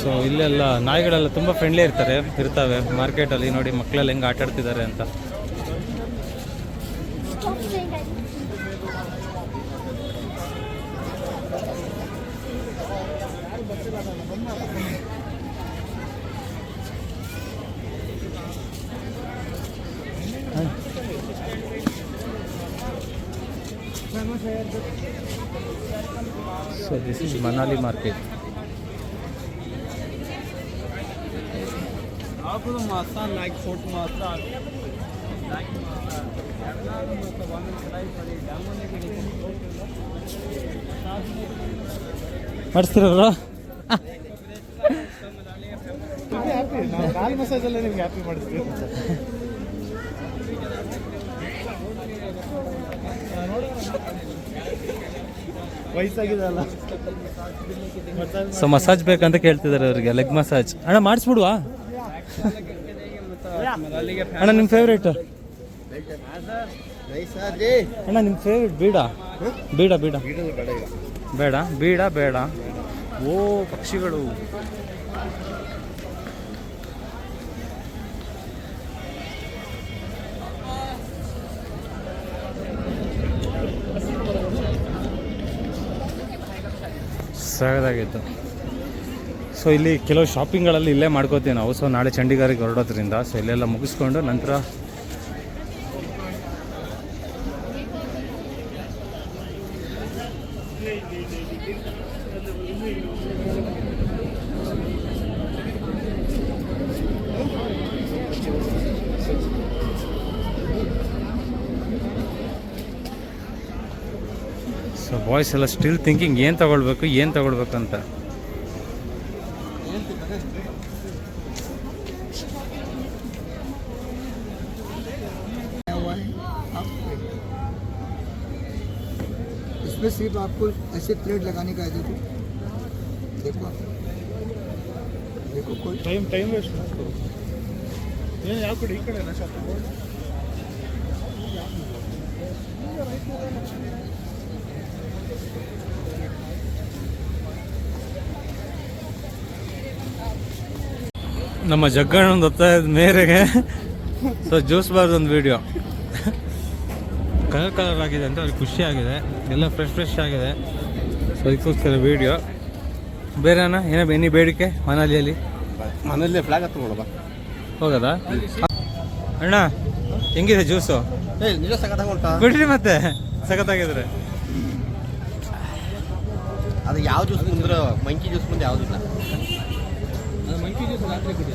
So ಇಲ್ಲೆಲ್ಲ ನಾಯಿಗಳೆಲ್ಲ ತುಂಬ friendly ಇರ್ತಾರೆ, ಇರ್ತವೆ. ಮಾರ್ಕೆಟಲ್ಲಿ ನೋಡಿ ಮಕ್ಕಳೆಲ್ಲ ಹೆಂಗೆ ಆಟ ಆಡ್ತಿದ್ದಾರೆ ಅಂತ. So this is Manali market ಆಪದ ಮಾಸ ನಾಲ್ಕು ಫೋಟ್ ಮಾತ್ರ ನಾಲ್ಕು ಮಾತ್ರ. ಒಂದೊಂದು ಕಡೆ ಪಡಿ ಡ್ಯಾಮಲ್ಲಿ ಮಾಡಿಸ್ತಿರಲ್ಲ ಕಾಲ್ ಮಸಾಜ್ ಎಲ್ಲ ನಿಮ್ಗೆ ಹ್ಯಾಪಿ ಮಾಡಿಸ್ತೀವಿ ಅಲ್ಲ ಸೊ ಮಸಾಜ್ ಬೇಕಂತ ಕೇಳ್ತಿದ್ದಾರೆ ಅವರಿಗೆ ಲೆಗ್ ಮಸಾಜ್ ಅಣ್ಣ ಮಾಡಿಸ್ಬಿಡುವ? ಅಣ್ಣ ನಿಮ್ಮ ಫೇವ್ರೇಟ್ ಅಣ್ಣ ನಿಮ್ಮ ಫೇವ್ರೇಟ್ ಬೀಡ? ಬೀಡ ಬೀಡ. ಬೇಡ ಬೀಡ, ಬೇಡ. ಓ, ಪಕ್ಷಿಗಳು. ಸಗದಾಗಿತ್ತು ಸೊ ಇಲ್ಲಿ ಕೆಲವು ಶಾಪಿಂಗ್ಗಳಲ್ಲಿ ಇಲ್ಲೇ ಮಾಡ್ಕೋತೀವಿ ನಾವು. ಸೊ ನಾಳೆ ಚಂಡೀಗಢಕ್ಕೆ ಹೊರಡೋದ್ರಿಂದ. ಸೊ ಇಲ್ಲೆಲ್ಲ ಮುಗಿಸ್ಕೊಂಡು ನಂತರ ಸೊ ಬಾಯ್ಸ್ ಎಲ್ಲ ಸ್ಟಿಲ್ ಥಿಂಕಿಂಗ್ ಏನು ತಗೊಳ್ಬೇಕು, ಏನು इसमें सिर्फ़ आपको ऐसे थ्रेड लगाने का है देखो देखो कोई। टाइम टाइम वेस्ट मत करो। नहीं आपको ठीक करना चाहते हो ನಮ್ಮ ಜಗ್ಗಣ್ಣನ ಒತ್ತಾಯದ ಮೇರೆಗೆ. ಸೊ ಜ್ಯೂಸ್ ಬಾರ್ದು ಒಂದು ವಿಡಿಯೋ ಕಲರ್ ಕಲರ್ ಆಗಿದೆ ಅಂತ ಅವ್ರಿಗೆ ಖುಷಿ ಆಗಿದೆ. ಎಲ್ಲ ಫ್ರೆಶ್ ಫ್ರೆಶ್ ಆಗಿದೆ. ಸೊ ಇದಕ್ಕೋಸ್ಕರ ವಿಡಿಯೋ ಬೇರೆ ಅಣ್ಣ ಏನೋ ಬೇನಿ ಬೇಡಿಕೆ ಮನಾಲಿಯಲ್ಲಿ ಮನೇಲಿ ಫ್ಲಾಗ್ ಹತ್ಕೊಳ್ಳೋಣ ಹೋಗದ? ಅಣ್ಣ ಹೆಂಗಿದೆ ಜ್ಯೂಸು ಬಿಡ್ರಿ ಮತ್ತೆ. ಸಖತ್ತಾಗಿದ್ರೆ. ಅದು ಯಾವ ಜ್ಯೂಸ್ ಮುಂದ್ರೆ ಮಂಕಿ ಜ್ಯೂಸ್ ಮುಂದೆ ಯಾವುದಿಲ್ಲ किती रात्री किती